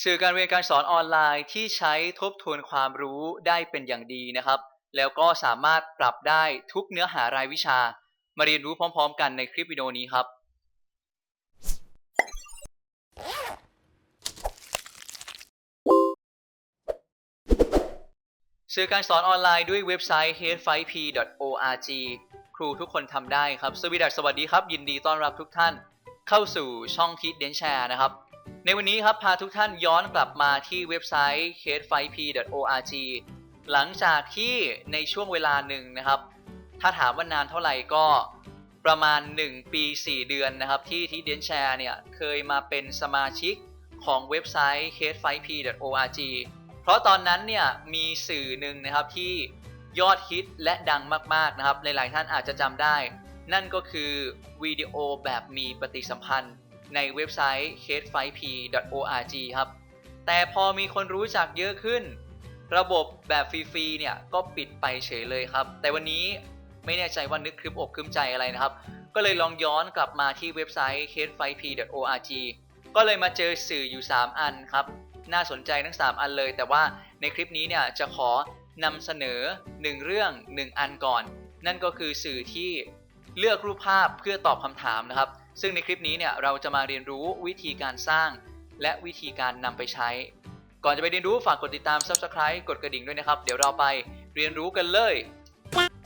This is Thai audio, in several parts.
สื่อการเรียนการสอนออนไลน์ที่ใช้ทบทวนความรู้ได้เป็นอย่างดีนะครับ แล้วก็สามารถปรับได้ทุกเนื้อหารายวิชา มาเรียนรู้พร้อม ๆ กันในคลิปวิดีโอนี้ครับ สื่อการสอนออนไลน์ด้วยเว็บไซต์ head5p.org ครูทุกคนทำได้ครับ สวีดัสสวัสดีครับ ยินดีต้อนรับทุกท่าน เข้าสู่ช่องคิดเดนแชร์นะครับ ในวันนี้ครับพาทุกท่านย้อนกลับมาที่เว็บไซต์ head5p.org หลังจากที่ในช่วงเวลาหนึ่งนะครับ ถ้าถามว่านานเท่าไหร่ก็ประมาณ 1 ปี 4 เดือนนะครับ ที่ที่เดนแชร์เนี่ย เคยมาเป็นสมาชิกของเว็บไซต์ head5p.org เพราะตอนนั้นเนี่ยมีสื่อหนึ่งนะครับที่ยอดฮิตและดังมาก ๆ นะครับ หลาย ๆ ท่านอาจจะจำได้ นั่นก็คือวิดีโอแบบมีปฏิสัมพันธ์ ในเว็บไซต์ head5p.org ครับ แต่พอมีคนรู้จักเยอะขึ้น ระบบแบบฟรีๆเนี่ยก็ปิดไปเฉยเลยครับ แต่วันนี้ไม่แน่ใจว่านึกครึมอกครึมใจอะไรนะครับ ก็เลยลองย้อนกลับมาที่เว็บไซต์ head5p.org ก็เลยมาเจอสื่ออยู่ 3 อันครับ น่าสนใจทั้ง 3 อันเลย แต่ว่าในคลิปนี้เนี่ยจะขอนำเสนอ 1 เรื่อง 1 อันก่อน นั่นก็คือสื่อที่เลือกรูปภาพเพื่อตอบคำถามนะครับ ซึ่งในคลิปนี้เนี่ยเราจะมาเรียนรู้วิธีการสร้าง และวิธีการนำไปใช้ ก่อนจะไปเรียนรู้ฝากกดติดตาม Subscribe กดกระดิ่งด้วยนะครับ เดี๋ยวเราไปเรียนรู้กันเลย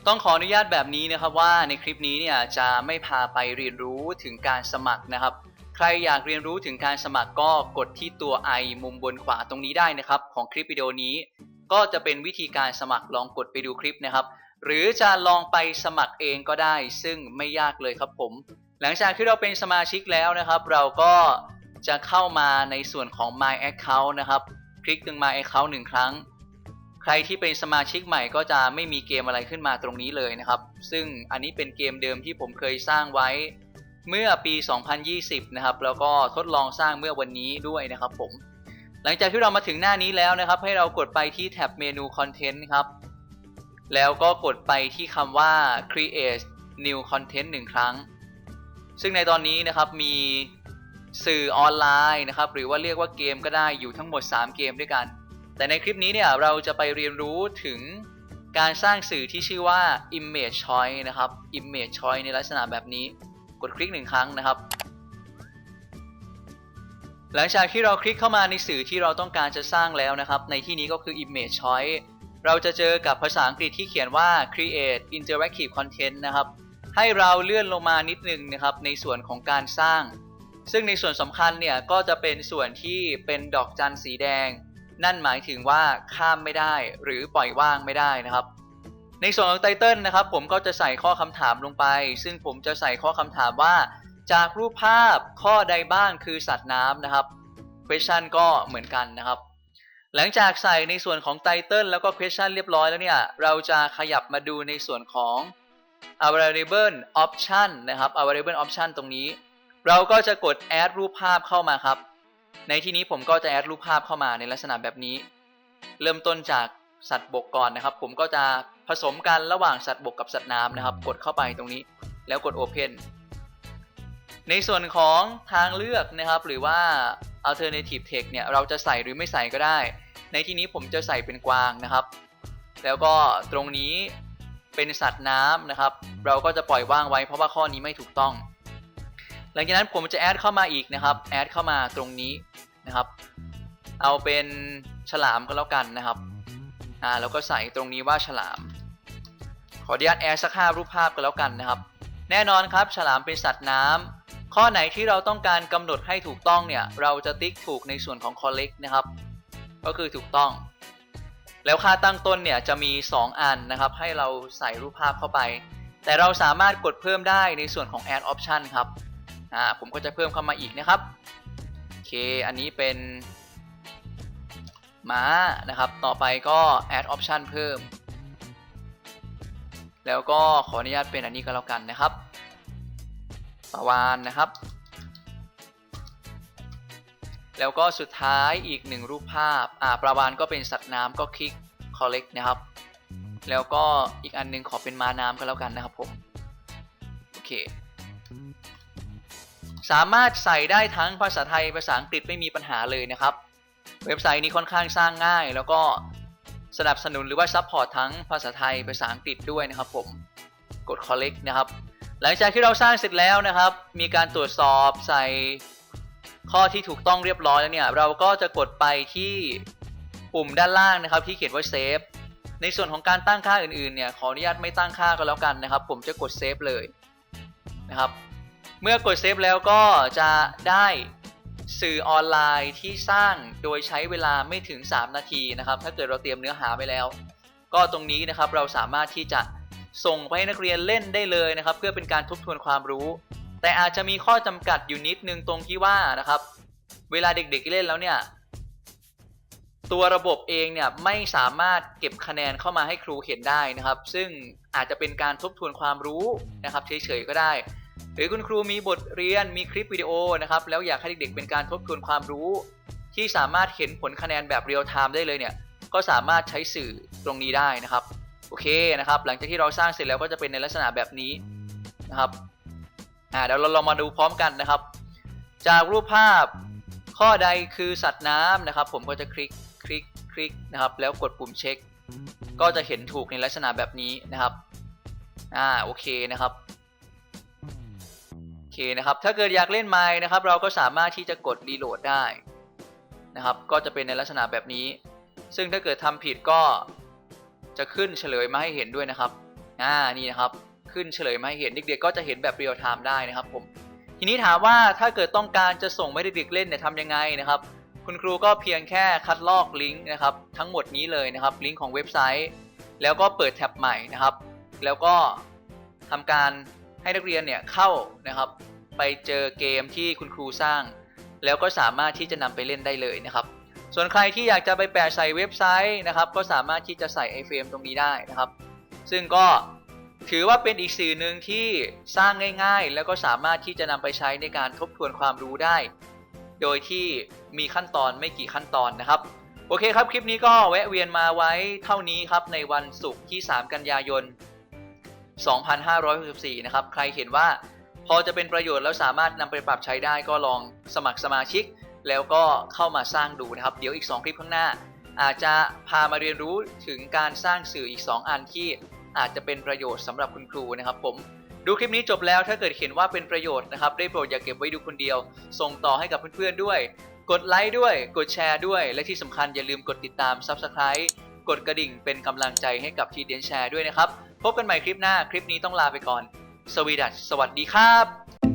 ต้องขออนุญาตแบบนี้นะครับว่าในคลิปนี้เนี่ยจะไม่พาไปเรียนรู้ถึงการสมัครนะครับ ใครอยากเรียนรู้ถึงการสมัครก็กดที่ตัว i มุมบนขวาตรงนี้ได้นะครับ ของคลิปวิดีโอนี้ ก็จะเป็นวิธีการสมัครลองกดไปดูคลิปนะครับ หรือจะลองไปสมัครเองก็ได้ ซึ่งไม่ยากเลยครับผม หลังจากที่เราเป็นสมาชิกแล้วนะครับ เราก็จะเข้ามาในส่วนของ My Account นะครับ คลิกตรง My Account หนึ่งครั้ง ใครที่เป็นสมาชิกใหม่ก็จะไม่มีเกมอะไรขึ้นมาตรงนี้เลยนะครับ ซึ่งอันนี้เป็นเกมเดิมที่ผมเคยสร้างไว้เมื่อปี 2020 นะครับ แล้วก็ทดลองสร้างเมื่อวันนี้ด้วยนะครับผม หลังจากที่เรามาถึงหน้านี้แล้วนะครับ ให้เรากดไปที่แท็บเมนู Content ครับ แล้วก็กดไปที่คำว่า Create New Content หนึ่งครั้ง ซึ่งในตอนนี้นะครับมีสื่อออนไลน์นะครับหรือว่าเรียกว่าเกมก็ได้อยู่ทั้งหมด 3 เกมด้วยกัน แต่ในคลิปนี้เนี่ยเราจะไปเรียนรู้ถึงการสร้างสื่อที่ชื่อว่า Image Choice นะครับ Image Choice ในลักษณะแบบนี้กดคลิกหนึ่งครั้งนะครับ หลังจากที่เราคลิกเข้ามาในสื่อที่เราต้องการจะสร้างแล้วนะครับ ในที่นี้ก็คือ Image Choice เราจะเจอกับภาษาอังกฤษที่เขียนว่า Create Interactive Content นะครับ ให้เราเลื่อนลงมานิดนึงนะครับในส่วนของการสร้าง ซึ่งในส่วนสำคัญเนี่ยก็จะเป็นส่วนที่เป็นดอกจันสีแดง นั่นหมายถึงว่าข้ามไม่ได้หรือปล่อยว่างไม่ได้นะครับ ในส่วนของไตเติลนะครับผมก็จะใส่ข้อคำถามลงไป ซึ่งผมจะใส่ข้อคำถามว่า จากรูปภาพข้อใดบ้างคือสัตว์น้ำนะครับ question ก็เหมือนกันนะครับหลังจากใส่ในส่วนของไตเติลแล้วก็ question เรียบร้อยแล้วเนี่ย เราจะขยับมาดูในส่วนของ available option นะครับ available option ตรงนี้ เราก็จะกด add รูปภาพเข้ามาครับ ในที่นี้ผมก็จะ add รูปภาพเข้ามาในลักษณะแบบนี้ เริ่มต้นจากสัตว์บกก่อนนะครับ ผมก็จะผสมกันระหว่างสัตว์บกกับสัตว์น้ำนะครับ กดเข้าไปตรงนี้ แล้วกด open ในส่วนของทางเลือกนะครับ หรือว่า alternative text เนี่ย เราจะใส่หรือไม่ใส่ก็ได้ ในที่นี้ผมจะใส่เป็นกวางนะครับ แล้วก็ตรงนี้ เป็นสัตว์น้ำนะครับ เราก็จะปล่อยว่างไว้เพราะว่าข้อนี้ไม่ถูกต้อง หลังจากนั้นผมจะแอดเข้ามาอีกนะครับแอดเข้ามาตรงนี้นะครับ เอาเป็นฉลามก็แล้วกันนะครับอ่าแล้วก็ใส่ตรงนี้ว่าฉลาม ขออนุญาตแอดสักห้ารูปภาพก็แล้วกันนะครับ แน่นอนครับฉลามเป็นสัตว์น้ำข้อไหนที่เราต้องการกำหนดให้ถูกต้องเนี่ย เราจะติ๊กถูกในส่วนของ collect นะครับ ก็คือถูกต้อง แล้วค่าตั้งต้นเนี่ยจะมี 2 อันนะครับ ให้เราใส่รูปภาพเข้าไป แต่เราสามารถกดเพิ่มได้ในส่วนของ add option ครับอ่าผมก็จะเพิ่มเข้ามาอีกนะครับโอเคอันนี้เป็นม้านะครับ ต่อไปก็ add option เพิ่ม แล้วก็ขออนุญาตเป็นอันนี้ก็แล้วกันนะครับปลาวานนะครับ แล้วก็สุดท้ายอีกหนึ่งรูปภาพอ่าปลาวานก็เป็นสัตว์น้ำก็คลิก collect นะครับ แล้วก็อีกอันหนึงขอเป็นมาน้ำก็แล้วกันนะครับผม โอเค สามารถใส่ได้ทั้งภาษาไทยภาษาอังกฤษไม่มีปัญหาเลยนะครับ เว็บไซต์นี้ค่อนข้างสร้างง่าย แล้วก็สนับสนุนหรือว่าซัพพอร์ตทั้งภาษาไทยภาษาอังกฤษด้วยนะครับผม กด collect นะครับ หลังจากที่เราสร้างเสร็จแล้วนะครับ มีการตรวจสอบใส่ ข้อที่ถูกต้องเรียบร้อยแล้วเนี่ยเราก็จะกดไปที่ปุ่มด้านล่างนะครับ ที่เขียนว่าเซฟในส่วนของการตั้งค่าอื่นๆเนี่ยขออนุญาตไม่ตั้งค่าก็แล้วกันนะครับ ผมจะกดเซฟเลยนะครับ เมื่อกดเซฟแล้วก็จะได้สื่อออนไลน์ที่สร้างโดยใช้เวลาไม่ถึง 3 นาทีนะครับ ถ้าเกิดเราเตรียมเนื้อหาไว้แล้ว ก็ตรงนี้นะครับเราสามารถที่จะส่งไปให้นักเรียนเล่นได้เลยนะครับ เพื่อเป็นการทบทวนความรู้ แต่อาจจะมีข้อจำกัดอยู่นิดนึงตรงที่ว่านะครับ เวลาเด็กๆเล่นแล้วเนี่ยตัวระบบเองเนี่ยไม่สามารถเก็บคะแนนเข้ามาให้ครูเห็นได้นะครับ ซึ่งอาจจะเป็นการทบทวนความรู้นะครับเฉยๆก็ได้ หรือคุณครูมีบทเรียนมีคลิปวิดีโอนะครับแล้วอยากให้เด็กๆเป็นการทบทวนความรู้ ที่สามารถเห็นผลคะแนนแบบเรียลไทม์ได้เลยเนี่ยก็สามารถใช้สื่อตรงนี้ได้นะครับโอเคนะครับ หลังจากที่เราสร้างเสร็จแล้วก็จะเป็นในลักษณะแบบนี้นะครับ อ่าเดี๋ยวเราลองมาดูพร้อมกันนะครับ จากรูปภาพข้อใดคือสัตว์น้ำนะครับ ผมก็จะคลิกคลิกคลิกนะครับ แล้วกดปุ่มเช็ค ก็จะเห็นถูกในลักษณะแบบนี้นะครับอ่าโอเคนะครับโอเคนะครับ ถ้าเกิดอยากเล่นไม้นะครับ เราก็สามารถที่จะกดรีโหลดได้นะครับ ก็จะเป็นในลักษณะแบบนี้ ซึ่งถ้าเกิดทำผิดก็จะขึ้นเฉลยมาให้เห็นด้วยนะครับอ่านี่นะครับ ขึ้นเฉลยมาให้เห็นเด็กๆก็จะเห็นแบบเรียลไทม์ได้นะครับผมทีนี้ถามว่าถ้าเกิดต้องการจะส่งให้เด็กๆเล่นเนี่ยทำยังไงนะครับ คุณครูก็เพียงแค่คัดลอกลิงก์นะครับทั้งหมดนี้เลยนะครับลิงก์ของเว็บไซต์ แล้วก็เปิดแท็บใหม่นะครับ แล้วก็ทำการให้นักเรียนเนี่ยเข้านะครับ ไปเจอเกมที่คุณครูสร้าง แล้วก็สามารถที่จะนำไปเล่นได้เลยนะครับ ส่วนใครที่อยากจะไปแปะใส่เว็บไซต์นะครับ ก็สามารถที่จะใส่ iframe ตรงนี้ได้นะครับ ซึ่งก็ ถือว่าเป็นอีกสื่อหนึ่งที่สร้างง่าย ๆ แล้วก็สามารถที่จะนำไปใช้ในการทบทวนความรู้ได้ โดยที่มีขั้นตอนไม่กี่ขั้นตอนนะครับ โอเคครับ คลิปนี้ก็แวะเวียนมาไว้เท่านี้ครับในวันศุกร์ที่ 3 กันยายน 2564 นะครับ ใครเห็นว่าพอจะเป็นประโยชน์แล้วสามารถนำไปปรับใช้ได้ก็ลองสมัครสมาชิก แล้วก็เข้ามาสร้างดูนะครับ เดี๋ยวอีก 2 คลิปข้างหน้า อาจจะพามาเรียนรู้ถึงการสร้างสื่ออีก 2 อันที่ อาจจะเป็นประโยชน์สำหรับคุณครูนะครับผมดูคลิปนี้จบแล้วถ้าเกิดเห็นว่าเป็นประโยชน์นะครับได้โปรดอย่าเก็บไว้ดูคนเดียว ส่งต่อให้กับเพื่อนๆด้วย กดไลค์ด้วย กดแชร์ด้วย และที่สำคัญอย่าลืมกดติดตาม Subscribe กดกระดิ่งเป็นกำลังใจให้กับทีเดียนแชร์ด้วยนะครับ พบกันใหม่คลิปหน้าคลิปนี้ต้องลาไปก่อน สวีดัสสวัสดีครับ